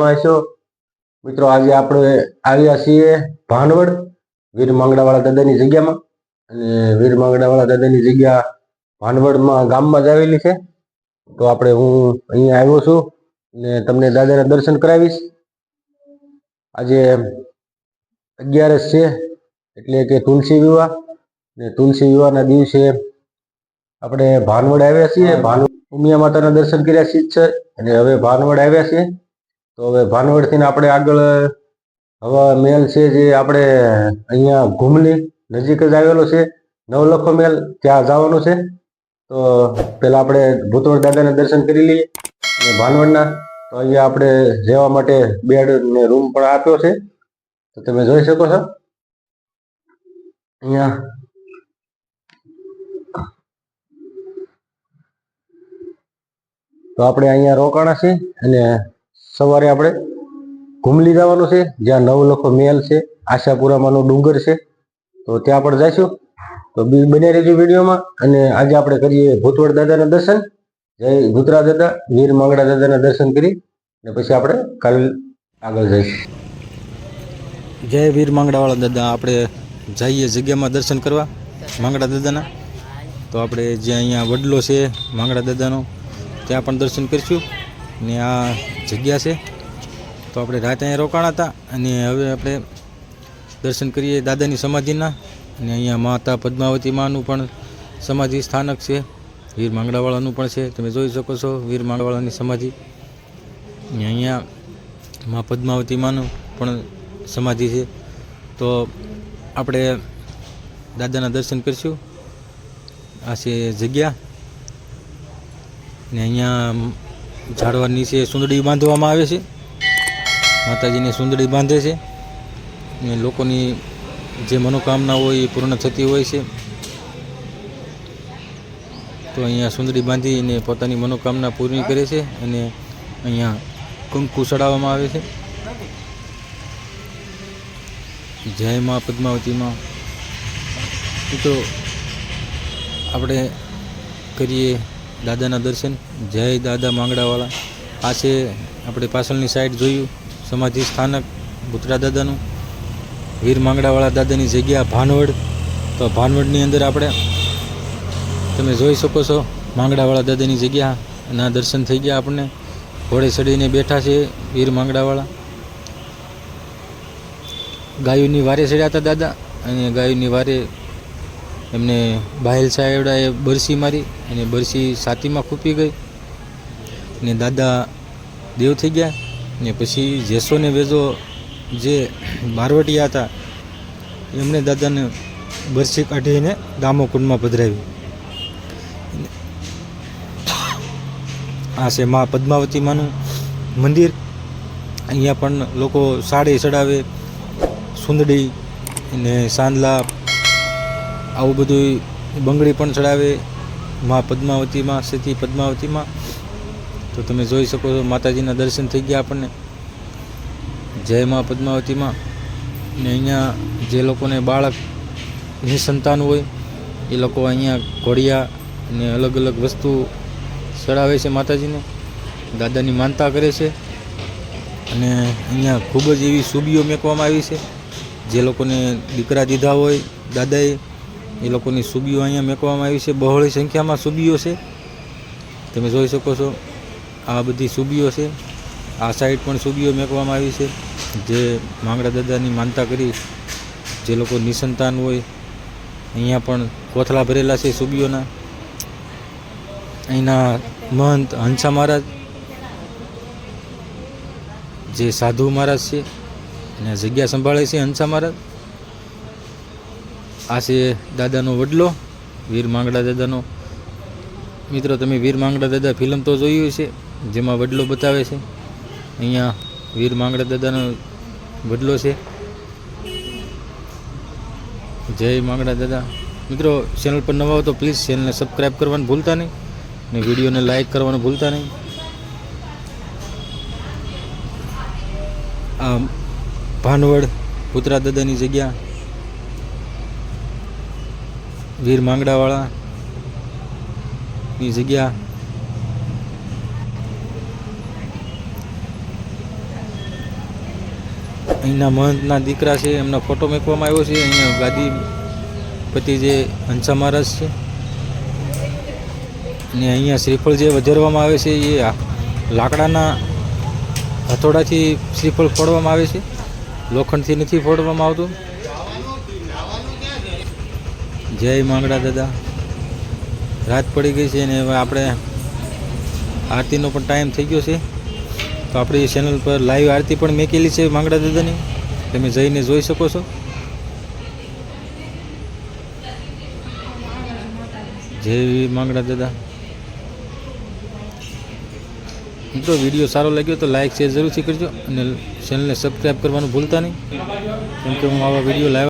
મજામાં મિત્રો આજે આપણે આવ્યા છીએ ભાનવડ વીર માંગડાવાળા દાદાની જગ્યામાં. અને વીર માંગડાવાળા દાદાની જગ્યા ભાનવડમાં ગામમાં જ આવેલી છે. તો આપણે હું અહીંયા આવ્યો છું ને તમને દાદાના દર્શન કરાવીશ. આજે અગિયારસ છે એટલે કે તુલસી વિવાહ. ને તુલસી વિવાહના દિવસે આપણે ભાનવડ આવ્યા છીએ. ભાનવડ ઉમિયા માતાના દર્શન કર્યા છીએ છે. અને હવે ભાનવડ આવ્યા છીએ તો હવે ભાનવડથી આપણે આગળ, હવા મેલ છે જે આપણે અહીંયા ઘુમલી નજીક જ આવેલો છે, નવલખો મેલ, ત્યાં જવાનું છે. તો પેલા આપણે ભૂતવડ દાદાના દર્શન કરી લઈએ અને ભાનવડના. તો અહીંયા આપણે રહેવા માટે બેડ ને રૂમ પણ આપ્યો છે. તો તમે જોઈ શકો છો. અહીંયા. તો આપણે અહીંયા રોકાણા છીએ અને સવારે આપણે ઘુમલી જવાનું છે, જ્યાં નવલખો મેલ છે, આશાપુરામાંનો ડુંગર છે, તો ત્યાં પણ જઈશું તો બી બને રહેજો વિડીયોમાં, અને આજે આપણે કરીએ ભૂતવડ દાદાના દર્શન. જય ભૂતરા દાદા, વીર માંગડા દાદાના દર્શન કરી, અને પછી આપણે કાલ આગળ જઈશું. જય વીર માંગડાવાળા દાદા, આપણે જઈએ જગ્યામાં દર્શન કરવા, માંગડા દાદાના. તો આપણે જે અહીંયા વડલો છે, માંગડા દાદાનો, ત્યાં પણ દર્શન કરીશું. ને આ જગ્યા છે. તો આપણે રાતે અહીંયા રોકાણા હતા અને હવે આપણે દર્શન કરીએ દાદાની સમાધિના. અને અહીંયા માતા પદ્માવતી માનું પણ સમાધિ સ્થાનક છે. વીર માંગડાવાળાનું પણ છે. તમે જોઈ શકો છો વીર માંગડાવાળાની સમાધિ. અને અહીંયા મા પદ્માવતી માનું પણ સમાધિ છે. તો આપણે દાદાના દર્શન કરીશું. આ છે જગ્યા. ને અહીંયા ઝાડવા નીચે સુંદડી બાંધવામાં આવે છે. માતાજીને સુંદડી બાંધે છે. અને લોકોની જે મનોકામના હોય એ પૂર્ણ થતી હોય છે. તો અહીંયા સુંદડી બાંધીને પોતાની મનોકામના પૂરી કરે છે અને અહીંયા કુંકુ ચડાવવામાં આવે છે. જય મા પદ્માવતીમાં. તો આપણે કરીએ દાદાના દર્શન. જય દાદા માંગડાવાળા. આ છે આપણે પાછળની સાઈડ જોયું. સમાધિ સ્થાનક ભૂતરા દાદાનું. વીર માંગડાવાળા દાદાની જગ્યા ભાનવડ. તો ભાનવડની અંદર આપણે તમે જોઈ શકો છો માંગડાવાળા દાદાની જગ્યા. અને દર્શન થઈ ગયા આપણને. ઘોડે ચડીને બેઠા છે વીર માંગડાવાળા. ગાયોની વારે ચડ્યા હતા દાદા. અને ગાયોની વારે એમને બાહેલ સાહેબડાએ બરસી મારી અને બરસી છાતીમાં ખૂપી ગઈ. ને દાદા દેવ થઈ ગયા ને પછી જેસો ને વેજો જે બારવટિયા હતા એમણે દાદાને બરસી કાઢીને દામોકુંડમાં પધરાવી. આ છે મા પદ્માવતી માનું મંદિર. અહીંયા પણ લોકો સાડી ચડાવે, સુંદડી ને સાંદલા આવું બધું બંગડી પણ ચડાવે, મા પદ્માવતીમાં સ્થિતિ પદ્માવતીમાં. તો તમે જોઈ શકો છો, માતાજીના દર્શન થઈ ગયા આપણને. જય મા પદ્માવતીમાં. ને અહીંયા જે લોકોને બાળક નિસંતાન હોય, એ લોકો અહીંયા ઘોડિયા અને અલગ અલગ વસ્તુ ચડાવે છે માતાજીને. દાદાની માનતા કરે છે. અને અહીંયા ખૂબ જ એવી સુબીઓ મેકવામાં આવી છે. જે લોકોને દીકરા દીધા હોય, દાદાએ એ લોકોની સુબીઓ અહીંયા મેકવામાં આવી છે. બહોળી સંખ્યામાં સુબીઓ છે. તમે જોઈ શકો છો આ બધી સુબીઓ છે. આ સાઈડ પણ સુબીઓ મેકવામાં આવી છે. જે માંગડા દાદાની માનતા કરી, જે લોકો નિસંતાન હોય, અહીંયા પણ કોથળા ભરેલા છે સુબીઓના અહીંના મહંત હંસા મહારાજ, જે સાધુ મહારાજ છે, અને જગ્યા સંભાળે છે હંસા મહારાજ. આ છે દાદાનો વડલો, વીર માંગડા દાદાનો. મિત્રો, તમે વીર માંગડા દાદા ફિલ્મ તો જોયું છે, જેમાં વડલો બતાવે છે. અહીંયા વીર માંગડા દાદાનો વડલો છે. જય માંગડા દાદા. મિત્રો ચેનલ પર નવા હો તો પ્લીઝ ચેનલને સબસ્ક્રાઈબ કરવાનું ભૂલતા નહીં અને વિડીયોને લાઈક કરવાનું ભૂલતા નહીં. આ ભાનવડ પુતરા દાદાની જગ્યા. વીર માંગડાવાળા ની જગ્યા. અહીંના મહંતના દીકરા છે, એમનો ફોટો મૂકવામાં આવ્યો છે, અહીંયા ગાદી પતિ જે હંસા મહારાજ છે. અને અહીંયા શ્રીફળ જે વધારવામાં આવે છે, એ લાકડાના હથોડાથી શ્રીફળ ફોડવામાં આવે છે. લોખંડથી નથી ફોડવામાં આવતું. જય માંગડા દાદા. રાત પડી ગઈ છે અને હવે આપણે આરતીનો પણ ટાઈમ થઈ ગયો છે. તો આપણી ચેનલ પર લાઈવ આરતી પણ મેકેલી છે માંગડા દાદાની. તમે જઈને જોઈ શકો છો. જય માંગડા દાદા. મિત્રો વીડિયો સારો લાગ્યો તો લાઇક શેર જરૂરથી કરજો અને ચેનલને સબસ્ક્રાઈબ કરવાનું ભૂલતા નહીં. કેમ કે હું આવા વીડિયો લાઈવ